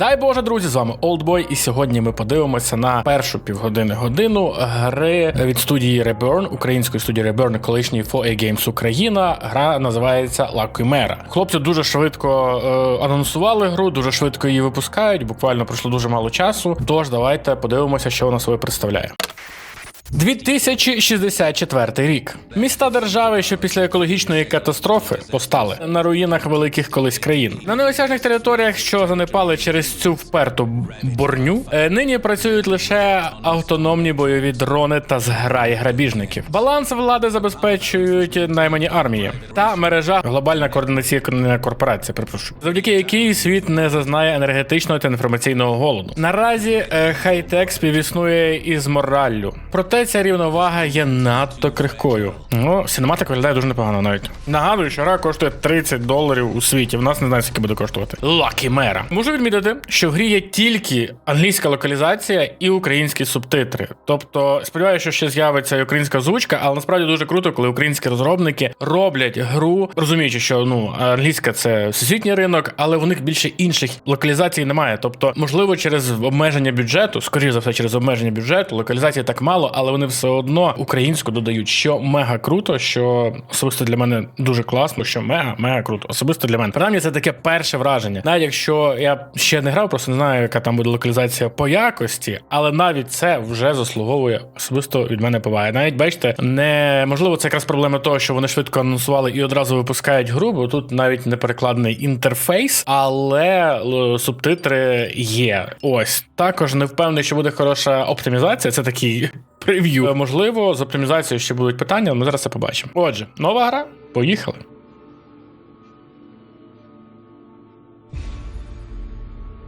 Дай Боже, друзі, з вами Олдбой, і сьогодні ми подивимося на першу півгодини годину гри від студії Reburn, української студії Reburn, колишньої 4A Games Україна. Гра називається La Chimera. Хлопці дуже швидко е, анонсували гру, дуже швидко її випускають. Буквально пройшло дуже мало часу. Тож давайте подивимося, що вона собою представляє. 2064 рік. Міста держави, що після екологічної катастрофи постали на руїнах великих колись країн. На неосяжних територіях, що занепали через цю вперту борню, е, нині працюють лише автономні бойові дрони та зграї грабіжників. Баланс влади забезпечують наймані армії та мережа глобальна координаційна корпорація. Припрошую, завдяки якій світ не зазнає енергетичного та інформаційного голоду. Наразі е, хай-тек співіснує із мораллю. Проте ця рівновага є надто крихкою. Ну, синематик виглядає дуже непогано навіть. Нагадую, що гра коштує 30 доларів у світі. В нас не знаю, скільки буде коштувати. Лакі мера. Можу відмітити, що в грі є тільки англійська локалізація і українські субтитри. Тобто, сподіваюся, що ще з'явиться і українська озвучка, але насправді дуже круто, коли українські розробники роблять гру, розуміючи, що ну англійська це всесвітній ринок, але у них більше інших локалізацій немає. Тобто, можливо, через обмеження бюджету, скоріше за все, через обмеження бюджету, локалізації так мало, але вони все одно українську додають, що мега круто, що особисто для мене дуже класно, що мега, мега круто. Особисто для мене. Принаймні, це таке перше враження. Навіть якщо я ще не грав, просто не знаю, яка там буде локалізація по якості, але навіть це вже заслуговує особисто від мене поваги. Навіть бачите, не можливо, це якраз проблема того, що вони швидко анонсували і одразу випускають гру, бо тут навіть не перекладений інтерфейс, але субтитри є. Ось також не впевнений, що буде хороша оптимізація. Це такий прев'ю. Е, Можливо, з оптимізацією ще будуть питання, але ми зараз це побачимо. Отже, нова гра. Поїхали.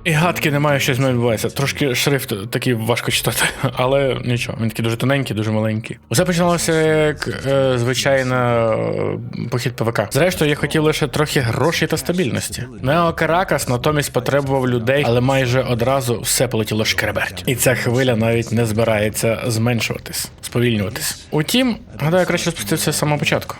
І гадки немає, що з відбувається. Трошки шрифт такий важко читати, але нічого, він такий дуже тоненький, дуже маленький. Усе починалося як е, звичайно е, похід ПВК. Зрештою, я хотів лише трохи грошей та стабільності. Нео Каракас натомість потребував людей, але майже одразу все полетіло шкереберть. І ця хвиля навіть не збирається зменшуватись, сповільнюватись. Утім, гадаю, краще спуститися з самого початку.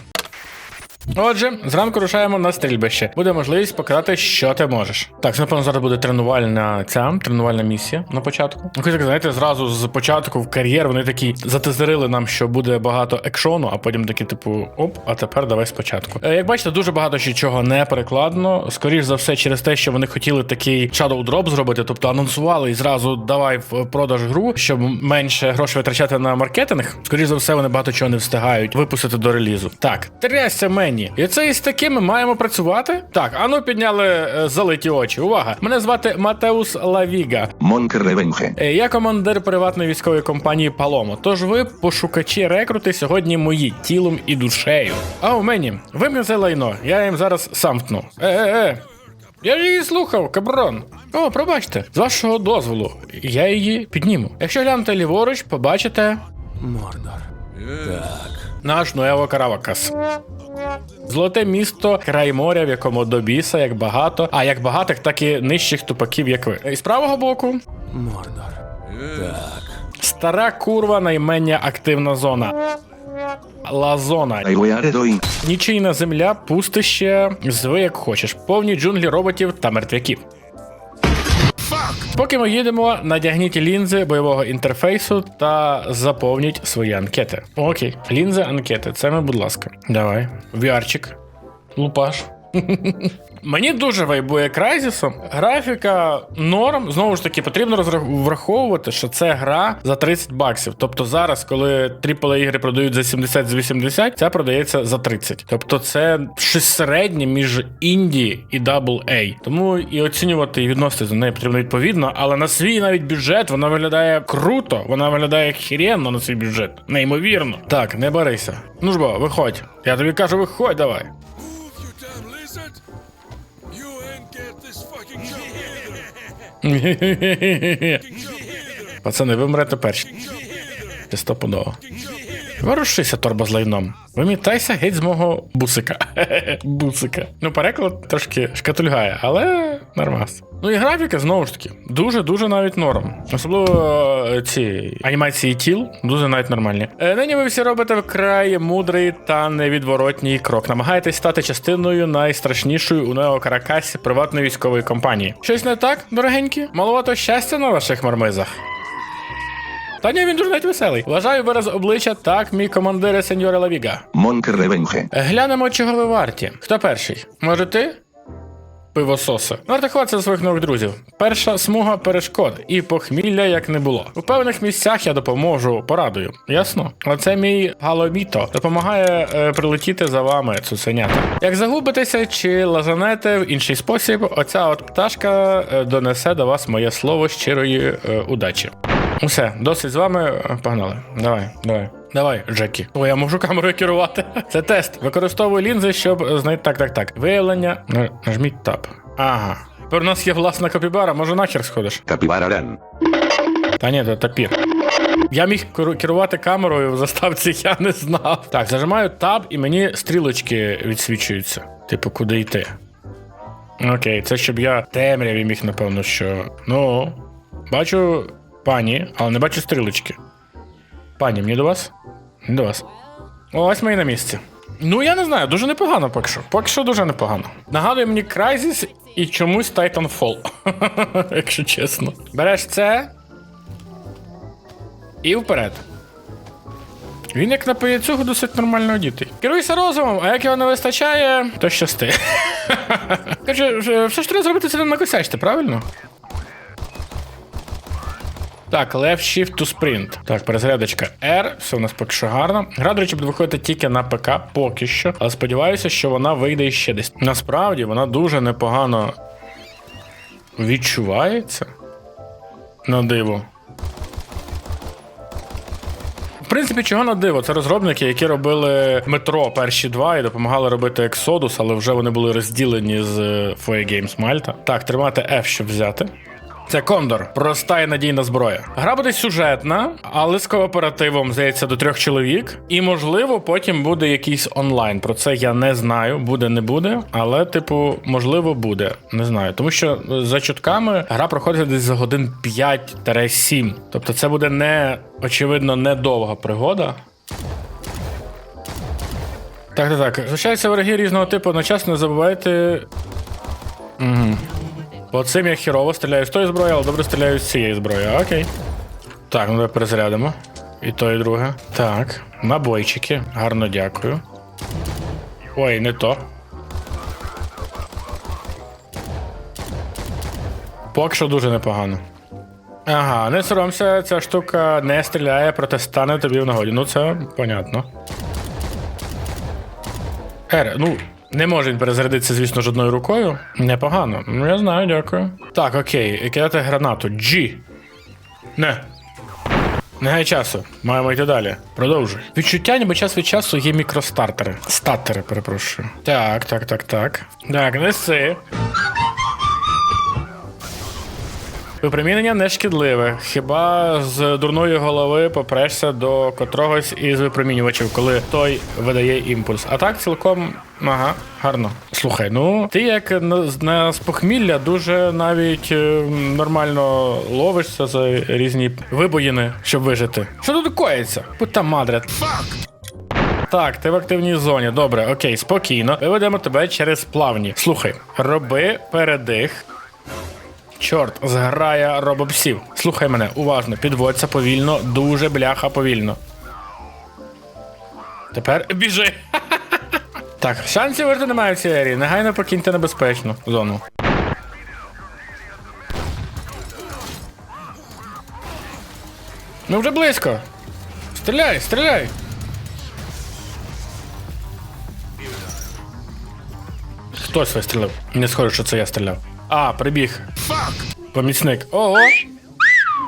Отже, зранку рушаємо на стрільбище. Буде можливість показати, що ти можеш. Так, це, напевно, зараз буде тренувальна ця тренувальна місія на початку. Ну, хоч так, знаєте, зразу з початку в кар'єр вони такі затизерили нам, що буде багато екшону, а потім такі, типу, оп, а тепер давай спочатку. Е, як бачите, дуже багато ще чого не перекладно. Скоріш за все, через те, що вони хотіли такий shadow drop зробити, тобто анонсували і зразу давай в продаж гру, щоб менше грошей витрачати на маркетинг. Скоріш за все, вони багато чого не встигають випустити до релізу. Так, трясся мені. І це із такими маємо працювати? Так, ану підняли е, залиті очі. Увага! Мене звати Матеус Лавіга. Монкер Е, Я командир приватної військової компанії Паломо. Тож ви, пошукачі рекрути, сьогодні мої тілом і душею. А у мені вимкни це лайно, я їм зараз сам втну. Е-е-е. Я ж її слухав, каброн. О, пробачте, з вашого дозволу, я її підніму. Якщо глянете ліворуч, побачите. Мордор. Так. Наш Ноево Каравакас. Золоте місто, край моря, в якому до біса, як багато, а як багатих, так і нижчих тупаків, як ви. І з правого боку. Мордор. Так. Стара курва наймення активна зона. Лазона. Нічийна земля, пустище, зви як хочеш, повні джунглі роботів та мертвяків. Поки ми їдемо, надягніть лінзи бойового інтерфейсу та заповніть свої анкети. Окей, лінзи, анкети. Це ми, будь ласка. Давай. VR-чик. Лупаш. Мені дуже вайбує Крайзісом. Графіка норм. Знову ж таки, потрібно враховувати, що це гра за 30 баксів. Тобто зараз, коли AAA ігри продають за 70 з 80, ця продається за 30. Тобто це щось середнє між інді і AA. Тому і оцінювати і відносити до неї потрібно відповідно, але на свій навіть бюджет вона виглядає круто, вона виглядає хіренно на свій бюджет. Неймовірно. Так, не барися. Ну ж бо, виходь. Я тобі кажу, виходь давай. Пацани, ви мрете перші. Стопудово. Ворушися, торба з лайном. Вимітайся геть з мого бусика. бусика. Ну, переклад трошки шкатульгає, але нормас. Ну і графіка знову ж таки дуже-дуже навіть норм. Особливо е, ці анімації тіл дуже навіть нормальні. Е, нині ви всі робите вкрай мудрий та невідворотній крок. Намагаєтесь стати частиною найстрашнішої у Нео Каракасі приватної військової компанії. Щось не так, дорогенькі? Маловато щастя на ваших мармизах. Та ні, він дуже навіть веселий. Вважаю вираз обличчя так, мій командире сеньоре Лавіга. Монк Ревенге. Глянемо, чого ви варті. Хто перший? Може ти? Пивососи. Варто хватися за своїх нових друзів. Перша смуга перешкод і похмілля як не було. У певних місцях я допоможу, порадую. Ясно? Оце мій галоміто допомагає е, прилетіти за вами, цуценята. Як загубитеся чи лазанете в інший спосіб, оця от пташка е, донесе до вас моє слово щирої е, удачі. Усе, досить з вами. Погнали. Давай, давай. Давай, Джекі. О, я можу камерою керувати. Це тест. Використовую лінзи, щоб знайти. Так, так, так. Виявлення. Нажміть тап. Ага. Тепер у нас є власна копібара, може нахер сходиш? Капібараран. Та ні, це тапір. Я міг керувати камерою в заставці, я не знав. Так, зажимаю таб, і мені стрілочки відсвічуються. Типу, куди йти. Окей, це щоб я темряві міг, напевно, що. Ну. Бачу пані, але не бачу стрілочки. Пані, мені до вас? Не до вас. Ось ми і на місці. Ну, я не знаю, дуже непогано поки що. Поки що дуже непогано. Нагадує мені Crysis і чомусь Titanfall. Якщо чесно. Береш це. І вперед. Він як на паяцюгу досить нормально одітий. Керуйся розумом, а як його не вистачає, то щасти. Каже, все ж треба зробити це не накосячте, правильно? Так, left shift to sprint. Так, перезарядочка R, все у нас поки що гарно. Гра, до речі, буде виходити тільки на ПК поки що, але сподіваюся, що вона вийде іще десь. Насправді вона дуже непогано відчувається. На диво. В принципі, чого на диво? Це розробники, які робили метро перші два і допомагали робити Exodus, але вже вони були розділені з е, FOA Games Malta. Так, тримати F, щоб взяти. Це Кондор, проста і надійна зброя. Гра буде сюжетна, але з кооперативом, здається, до трьох чоловік. І можливо, потім буде якийсь онлайн. Про це я не знаю, буде, не буде. Але, типу, можливо, буде. Не знаю. Тому що е, за чутками гра проходить десь за годин 5-7. Тобто, це буде не очевидно недовга пригода. Так, так, так. Звичайно, вороги різного типу одночасно не забувайте. Угу. По цим я хірово стріляю з тої зброї, але добре стріляю з цієї зброї. Окей. Так, ну давай перезарядимо. І то, і друге. Так, набойчики. Гарно дякую. Ой, не то. Поки що дуже непогано. Ага, не соромся, ця штука не стріляє, проте стане тобі в нагоді. Ну, це понятно. Ере, ну, не може він перезарядитися, звісно жодною рукою. Непогано. Ну, я знаю, дякую. Так, окей, кидати гранату. G. Не. Негай часу. Маємо йти далі. Продовжуй. Відчуття, ніби час від часу є мікростартери. Статери, перепрошую. Так, так, так, так. Так, неси. Випромінення не шкідливе. Хіба з дурної голови попрешся до котрогось із випромінювачів, коли той видає імпульс. А так цілком ага, гарно. Слухай, ну ти як на, на з похмілля дуже навіть е, нормально ловишся за різні вибоїни, щоб вижити. Що тут коїться? Пута мадре. Так, ти в активній зоні. Добре, окей, спокійно. Виведемо тебе через плавні. Слухай, роби передих. Чорт, зграя робопсів. Слухай мене, уважно, підводься повільно, дуже бляха повільно. Тепер біжи. Так, шансів вижити немає в цій ерії. Негайно покиньте небезпечну зону. Ну вже близько. Стріляй, стріляй. Хтось вистрілив. Не схоже, що це я стріляв. А, прибіг. Помічник. Ого.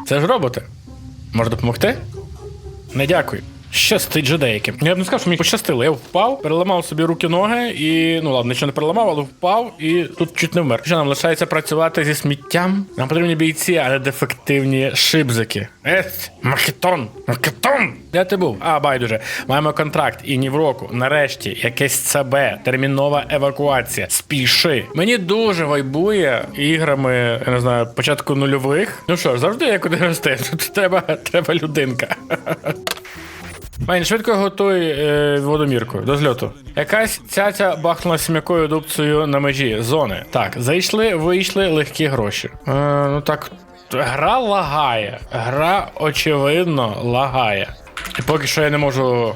Це ж роботи. Може допомогти? Не дякую. Щастить же деяким. Я б не сказав, що мені пощастило. Я впав, переламав собі руки ноги і. Ну ладно, нічого не переламав, але впав і тут чуть не вмер. Що нам лишається працювати зі сміттям? Нам потрібні бійці, а не дефективні шибзики. Есть, макетон! Макетон! Де ти був? А, байдуже. Маємо контракт і ні в року. Нарешті, якесь ЦБ, термінова евакуація. Спіши. Мені дуже вайбує іграми, я не знаю, початку нульових. Ну що завжди є куди рости. Тут треба, треба людинка. Майн, швидко готуй е, водомірку до зльоту. Якась цяця бахнула м'якою дубцею на межі зони. Так, зайшли, вийшли легкі гроші. Е, ну так, гра лагає. Гра, очевидно, лагає. І поки що я не можу.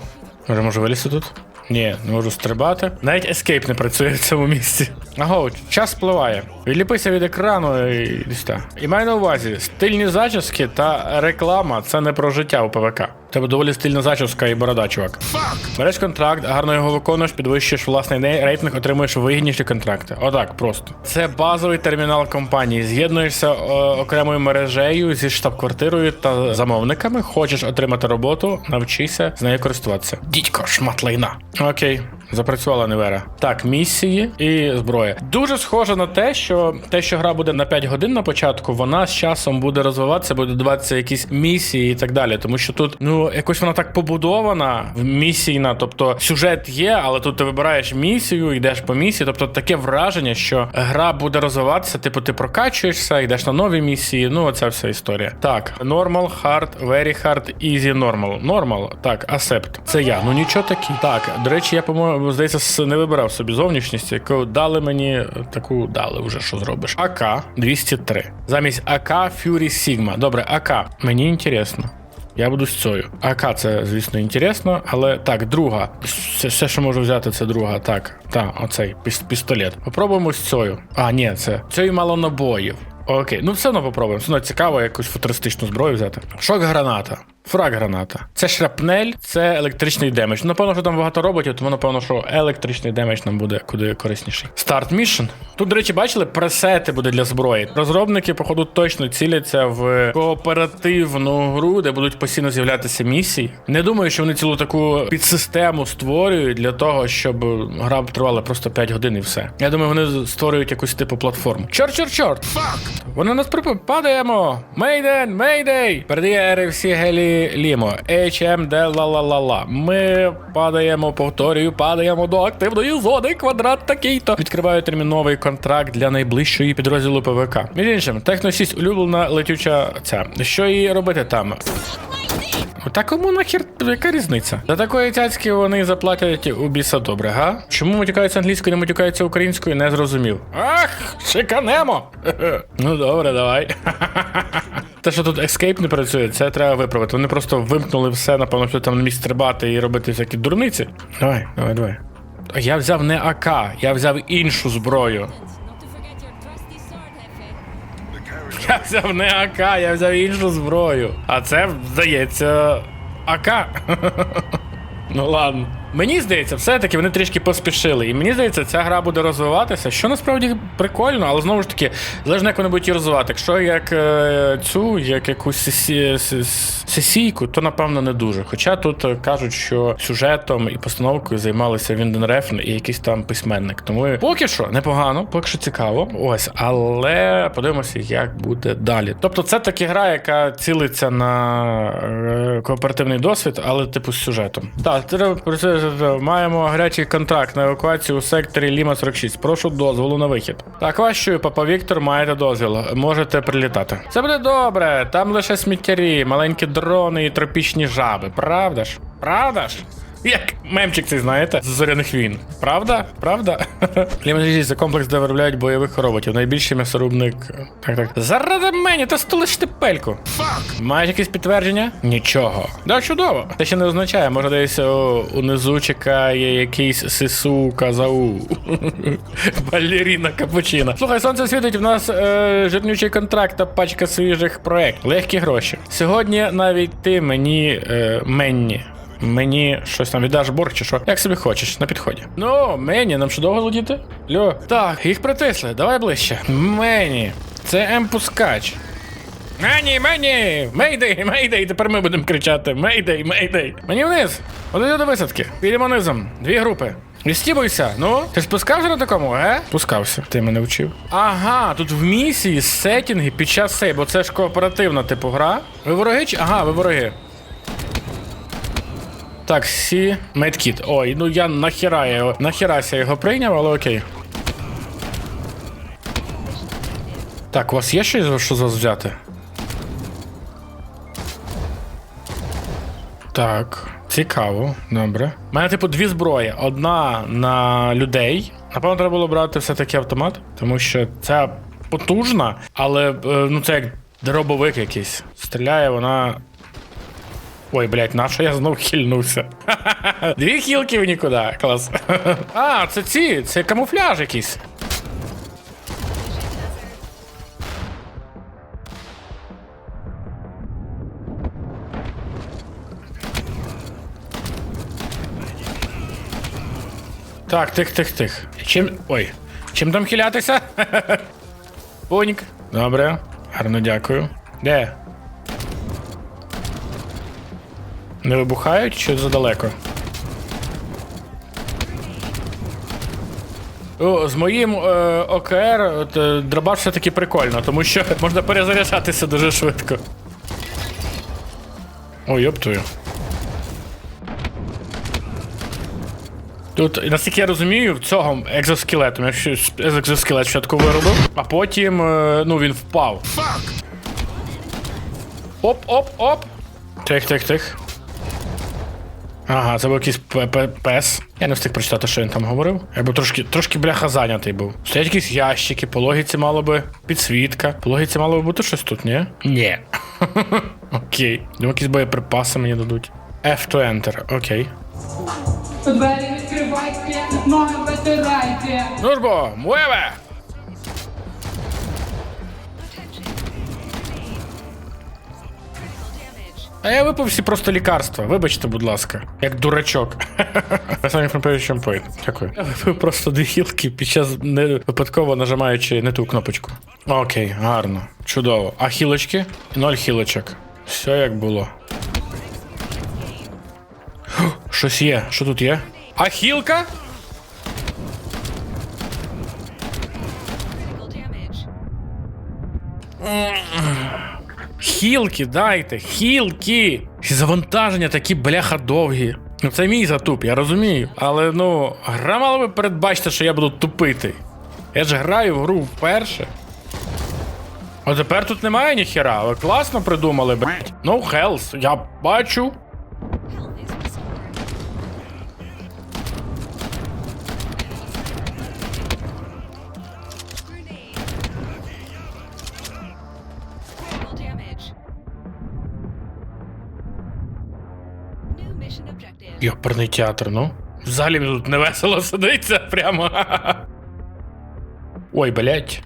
Може, можу вилізти тут? Ні, не можу стрибати. Навіть ескейп не працює в цьому місці. Аго, час спливає. Відліпися від екрану і десь. І маю на увазі, стильні зачіски та реклама це не про життя у ПВК. Тебе доволі стильна зачіска і борода, чувак. Береш контракт, гарно його виконуєш, підвищуєш власний рейтинг, отримуєш вигідніші контракти. Отак, просто. Це базовий термінал компанії. З'єднуєшся е, окремою мережею зі штаб-квартирою та замовниками. Хочеш отримати роботу, навчися з нею користуватися. Дідько, шмат лайна. Окей. Запрацювала Невера. Так, місії і зброя. Дуже схоже на те, що те, що гра буде на 5 годин на початку, вона з часом буде розвиватися, буде додаватися якісь місії і так далі. Тому що тут, ну, якось вона так побудована, місійна, тобто сюжет є, але тут ти вибираєш місію, йдеш по місії. Тобто таке враження, що гра буде розвиватися, типу, ти прокачуєшся, йдеш на нові місії. Ну, оця вся історія. Так, normal, hard, very hard, easy, normal. Normal, так, accept. Це я. Ну нічого такі. Так, до речі, я по-моєму здається, не вибирав собі зовнішність, яку дали мені таку дали вже що зробиш. АК 203. Замість АК Fury Sigma. Добре, АК. Мені інтересно. Я буду з цією. АК це, звісно, інтересно, але так, друга. Це все, що можу взяти, це друга. Так, так, оцей пістолет. Попробуємо з цією. А, ні, це цієї мало набоїв. Окей, ну все одно попробуємо. Все одно цікаво якусь футуристичну зброю взяти. Шок граната. Фраг граната. Це шрапнель, це електричний демедж. Ну, Напевно, що там багато роботів, тому напевно, що електричний демедж нам буде куди корисніший. Старт мішн. Тут, до речі, бачили, пресети буде для зброї. Розробники, походу, точно ціляться в кооперативну гру, де будуть постійно з'являтися місії. Не думаю, що вони цілу таку підсистему створюють для того, щоб гра тривала просто 5 годин і все. Я думаю, вони створюють якусь типу платформу. Чорт, чорт, чорт! Вони нас припи... Падаємо! Мейден, мейдей! Передає RFC Гелі Лімо. HMD ла-ла-ла-ла. Ми падаємо, повторюю, падаємо до активної зони. Квадрат такий-то. Відкриваю терміновий контракт для найближчої підрозділу ПВК. Між іншим, Техно 6 улюблена летюча ця. Що їй робити там? Та кому нахер яка різниця? За такої цяцьки вони заплатять у біса добре, га? Чому матюкаються англійською, не матюкаються українською, не зрозумів. Ах, шиканемо! ну добре, давай. Те, що тут Escape не працює, це треба виправити. Вони просто вимкнули все, напевно, що там не міг стрибати і робити всякі дурниці. Давай, давай, давай. Я взяв не АК, я взяв іншу зброю. Я взяв не АК, я взяв іншу зброю. А це, здається, АК. ну ладно. Мені здається, все-таки вони трішки поспішили. І мені здається, ця гра буде розвиватися, що насправді прикольно, але знову ж таки, залежно як вони будуть її розвивати. Якщо як е, цю, як якусь сесі- сесійку, то напевно не дуже. Хоча тут е, кажуть, що сюжетом і постановкою займалися Вінден Рефн і якийсь там письменник. Тому поки що непогано, поки що цікаво. Ось, але подивимося, як буде далі. Тобто, це таки гра, яка цілиться на е, кооперативний досвід, але типу з сюжетом. Так, це маємо гарячий контракт на евакуацію у секторі Ліма 46. Прошу дозволу на вихід. Так, вашою, папа Віктор, маєте дозвіл. Можете прилітати. Це буде добре. Там лише сміттярі, маленькі дрони і тропічні жаби. Правда ж? Правда ж? Як мемчик цей знаєте, з зоряних війн. Правда? Правда? Лімон – це комплекс, де виробляють бойових роботів. Найбільший м'ясорубник. Так, так. Заради мені, та столиш пельку. Маєш якесь підтвердження? Нічого. Да, чудово. Це ще не означає, може десь о, унизу чекає якийсь сису казау. Балеріна капучина. Слухай, сонце світить, в нас е, жирнючий контракт та пачка свіжих проєктів. Легкі гроші. Сьогодні навіть ти мені е, Менні. Мені щось там віддаш борг чи що? Як собі хочеш, на підході. Ну, мені, нам що довго летіти? Льо. Так, їх притисли, давай ближче. Мені. Це М-пускач. Мені, мені! Мейдей, мейдей! Тепер ми будемо кричати. Мейдей, мейдей. Мені вниз. Один до висадки. Підемо низом. Дві групи. Відстібуйся. Ну, ти спускався на такому, ге? Спускався. Ти мене вчив. Ага, тут в місії сеттінги під час сей, бо це ж кооперативна типу гра. Ви вороги чи. Ага, ви вороги. Так, сі. Медкіт. Ой, ну я нахіра його. Нахірася його прийняв, але окей. Так, у вас є щось, що з вас взяти? Так, цікаво, добре. У мене, типу, дві зброї. Одна на людей. Напевно, треба було брати все-таки автомат, тому що це потужна, але е, ну це як дробовик якийсь. Стріляє вона. Ой, блядь, на я знов хильнувся? Дві хілки в нікуди. Клас. а, це ці, це камуфляж якийсь. Так, тих, тих, тих. Чим. Ой. Чим там хилятися? Понік. Добре. Гарно дякую. Де? Не вибухають чи задалеко? О, з моїм е, ОКР е, дробаш все-таки прикольно, тому що можна перезаряджатися дуже швидко. Ой, йоптую. Тут, наскільки я розумію, в цього екзоскелетом, якщо екзоскелет спочатку виробив, а потім е, ну, він впав. Оп-оп-оп. Тих, тих, тих. Ага, це був якийсь пес. Я не встиг прочитати, що він там говорив. Я був трошки, трошки бляха зайнятий був. Стоять якісь ящики, по логіці мало би підсвітка. По логіці мало би бути щось тут, ні? Ні. Окей. Думаю, якісь боєприпаси мені дадуть. F to enter, окей. Двері відкривайте, ноги витирайте. Ну ж бо, муеве! А я випив всі просто лікарства. Вибачте, будь ласка, як дурачок. Самі фронтові point. Дякую. Я випив просто дві хілки під час не випадково нажимаючи не ту кнопочку. Окей, гарно, чудово. А хілочки? Ноль хілочок. Все як було. Щось є. Що тут є? А хілка? Хілки дайте, хілки. І завантаження такі бляха довгі. Ну це мій затуп, я розумію. Але ну, гра мала би передбачити, що я буду тупити. Я ж граю в гру вперше. А тепер тут немає ніхера, але класно придумали, блять. No health, я бачу. Йоперний театр, ну. Взагалі тут невесело сидиться прямо. Ой, блять.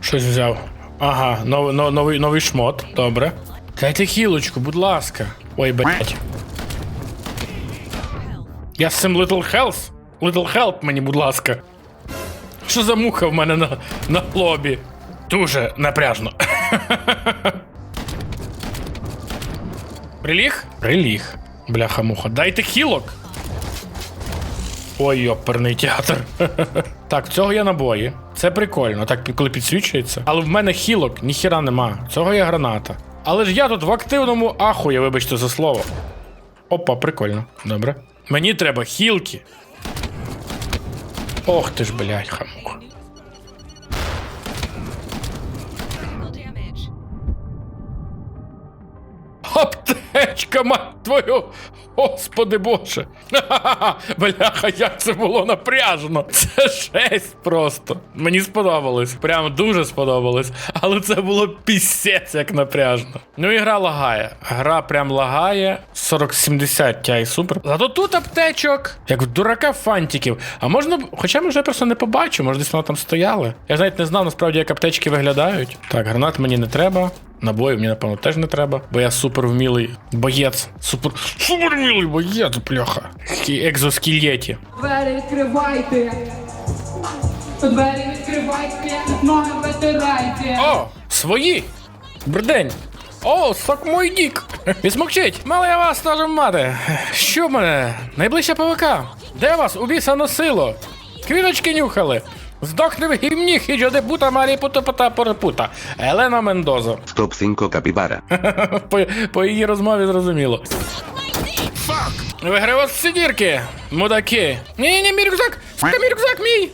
Щось взяв. Ага, новий, но- новий, новий шмот. Добре. Дайте хілочку, будь ласка. Ой, блять. Я з цим Little Health? Little Help мені, будь ласка. Що за муха в мене на, на лобі? Дуже напряжно. Приліг? Приліг. Бляха-муха. Дайте хілок. Ой, йоперний театр. так, цього є набої. Це прикольно, так коли підсвічується. Але в мене хілок, ніхіра нема. Цього є граната. Але ж я тут в активному ахуї, вибачте за слово. Опа, прикольно. Добре. Мені треба хілки. Ох ти ж, блядь, хамуха. Critical Аптечка, мать твою! Господи боже! Бляха, як це було напряжно! Це жесть просто. Мені сподобалось. Прям дуже сподобалось. Але це було пісець як напряжно. Ну і гра лагає. Гра прям лагає. 4070 Ti супер. Зато тут аптечок, як в дурака фантиків. А можна. Хоча ми вже просто не побачу, може десь воно там стояли. Я навіть не знав насправді, як аптечки виглядають. Так, гранат мені не треба. Набоїв мені, напевно, теж не треба, бо я супер вмілий боєць. Супер. Супер вмілий боєць, пляха. Такий екзоскелеті. Двері відкривайте. Двері відкривайте, ноги витирайте. О, свої! Брдень! О, сок мой дік! Відсмокчить! Мало я вас ножем мати! Що в мене? Найближча ПВК! Де вас у біса носило? Квіточки нюхали! Здохни в гімні, хіджо де бута марі пута пута порепута. Елена Мендозо. Top 5 Capybara. по, по її розмові зрозуміло. Виграв з сидірки, мудаки. Ні, ні, мій рюкзак! Сука, мій рюкзак мій!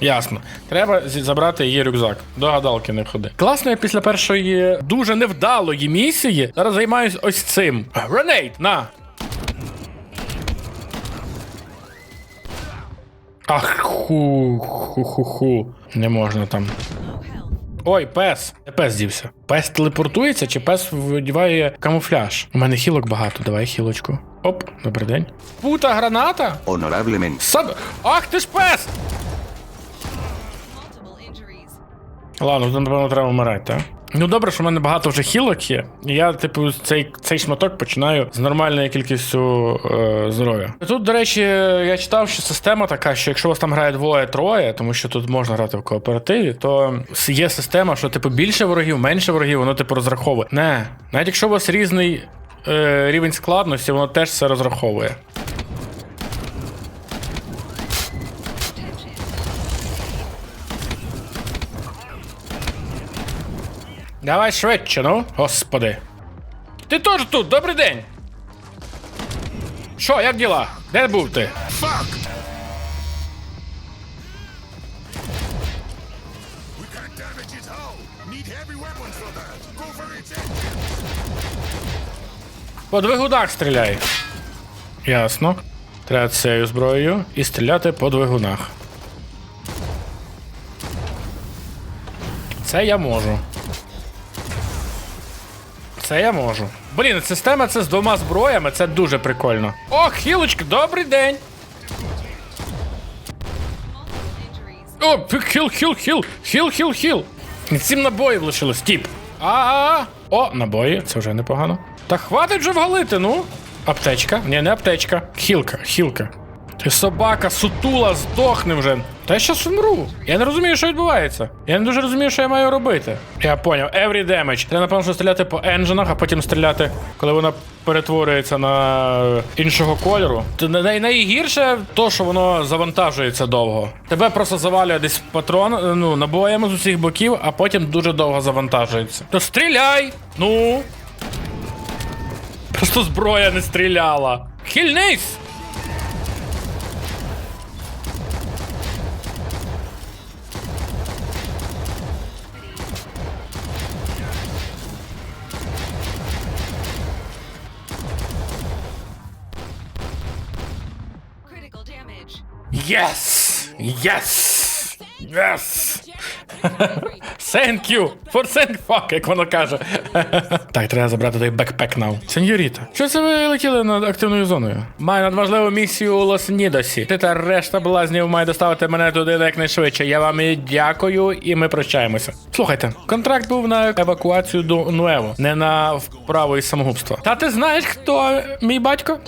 Ясно. Треба забрати її рюкзак. До гадалки не ходи. Класно, я після першої дуже невдалої місії зараз займаюсь ось цим. Гренейд, на! Ах, ху, ху, ху, ху. Не можна там. Ой, пес. Де пес дівся? Пес телепортується чи пес вдіває камуфляж? У мене хілок багато, давай хілочку. Оп, добрий день. Пута граната? Honorablemente. Сад. Ах ти ж пес! Ладно, тут, напевно, треба вмирати, так? Ну добре, що в мене багато вже хілок є. Я, типу, цей, цей шматок починаю з нормальною кількістю е, здоров'я. Тут, до речі, я читав, що система така, що якщо у вас там грає двоє-троє, тому що тут можна грати в кооперативі, то є система, що типу більше ворогів, менше ворогів, воно типу розраховує. Не, навіть якщо у вас різний е, рівень складності, воно теж все розраховує. Давай швидше, ну, господи. Ти теж тут, добрий день. Що, як діла? Де був ти? Engine. По двигунах стріляй. Ясно. Треба цією зброєю і стріляти по двигунах. Це я можу. Це я можу. Блін, система це з двома зброями, це дуже прикольно. О, хілочки, добрий день. О, хіл, хіл, хіл, хіл, хіл, хіл. Сім набоїв лишилось, тіп. А-а-а. О, набої, це вже непогано. Та хватить вже вгалити, ну. Аптечка. Ні, не аптечка. Хілка, хілка. Ти собака, сутула, здохни вже. Та я щас умру. Я не розумію, що відбувається. Я не дуже розумію, що я маю робити. Я поняв, every damage. Треба, напевно, що стріляти по енджинах, а потім стріляти, коли вона перетворюється на іншого кольору. Най- Найгірше то, що воно завантажується довго. Тебе просто завалює десь патрон, ну, набоями з усіх боків, а потім дуже довго завантажується. То стріляй! Ну. Просто зброя не стріляла. Хильнись! Yes! Yes! Yes! Thank you! For thank fuck, як воно каже. так, треба забрати той бекпек now. Сеньоріта, що це ви летіли над активною зоною? Маю надважливу місію у Лос-Нідосі. Ти та решта блазнів має доставити мене туди якнайшвидше. Я вам і дякую, і ми прощаємося. Слухайте, контракт був на евакуацію до Нуево, не на вправу із самогубства. Та ти знаєш, хто мій батько?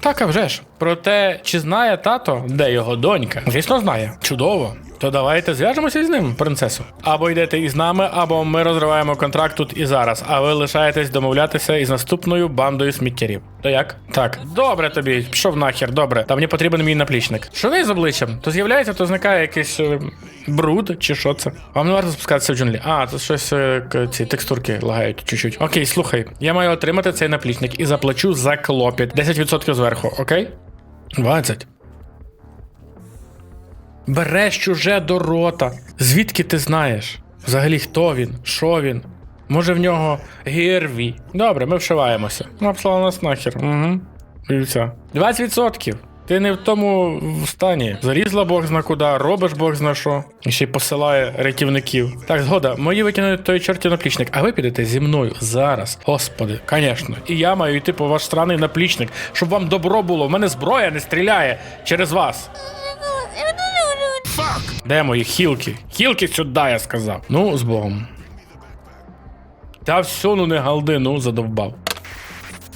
Так, а вже ж. Проте, чи знає тато, де його донька? Звісно, знає. Чудово. То давайте зв'яжемося з ним, принцесо. Або йдете із нами, або ми розриваємо контракт тут і зараз, а ви лишаєтесь домовлятися із наступною бандою сміттярів. То як? Так, добре тобі, пішов нахер, добре. Та мені потрібен мій наплічник. Що ви з обличчям? То з'являється, то зникає якийсь е, бруд, чи що це? Вам не варто спускатися в джунглі. А, тут щось е, ці текстурки лагають чуть-чуть. Окей, слухай, я маю отримати цей наплічник і заплачу за клопіт. 10% зверху, окей? 20. Береш чуже до рота. Звідки ти знаєш? Взагалі, хто він? Що він? Може в нього гірві. Добре, ми вшиваємося. Послала нас нахер. Угу. І все. 20%. Ти не в тому стані. Залізла Бог зна куди, робиш Бог зна що. І ще й посилає рятівників. Так, згода, мої викинуть той чортів наплічник, а ви підете зі мною зараз. Господи, звісно. І я маю йти по ваш странний наплічник, щоб вам добро було. В мене зброя не стріляє через вас. Де мої хілки? Хілки сюди, я сказав. Ну, з Богом. Та все, ну не галди, ну задовбав.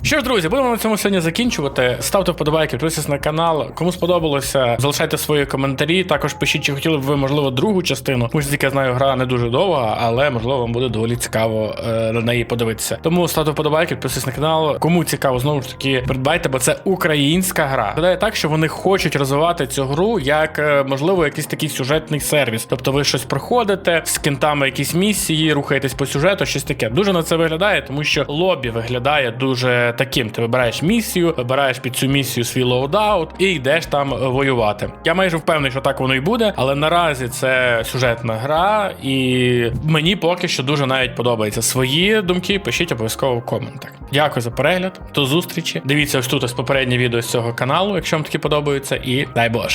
Що ж, друзі, будемо на цьому сьогодні закінчувати. Ставте вподобайки, підписуйтесь на канал. Кому сподобалося, залишайте свої коментарі. Також пишіть, чи хотіли б ви, можливо, другу частину. Тому що, тільки я знаю, гра не дуже довга, але можливо вам буде доволі цікаво е, на неї подивитися. Тому ставте вподобайки, підписуйтесь на канал. Кому цікаво, знову ж таки, придбайте, бо це українська гра. Гадаю так, що вони хочуть розвивати цю гру як е, можливо якийсь такий сюжетний сервіс. Тобто ви щось проходите з кінтами якісь місії, рухаєтесь по сюжету, щось таке. Дуже на це виглядає, тому що лобі виглядає дуже таким. Ти вибираєш місію, вибираєш під цю місію свій лоудаут і йдеш там воювати. Я майже впевнений, що так воно і буде, але наразі це сюжетна гра, і мені поки що дуже навіть подобається. Свої думки пишіть обов'язково в коментах. Дякую за перегляд, до зустрічі. Дивіться ось тут ось попереднє відео з цього каналу, якщо вам такі подобаються, і дай Боже.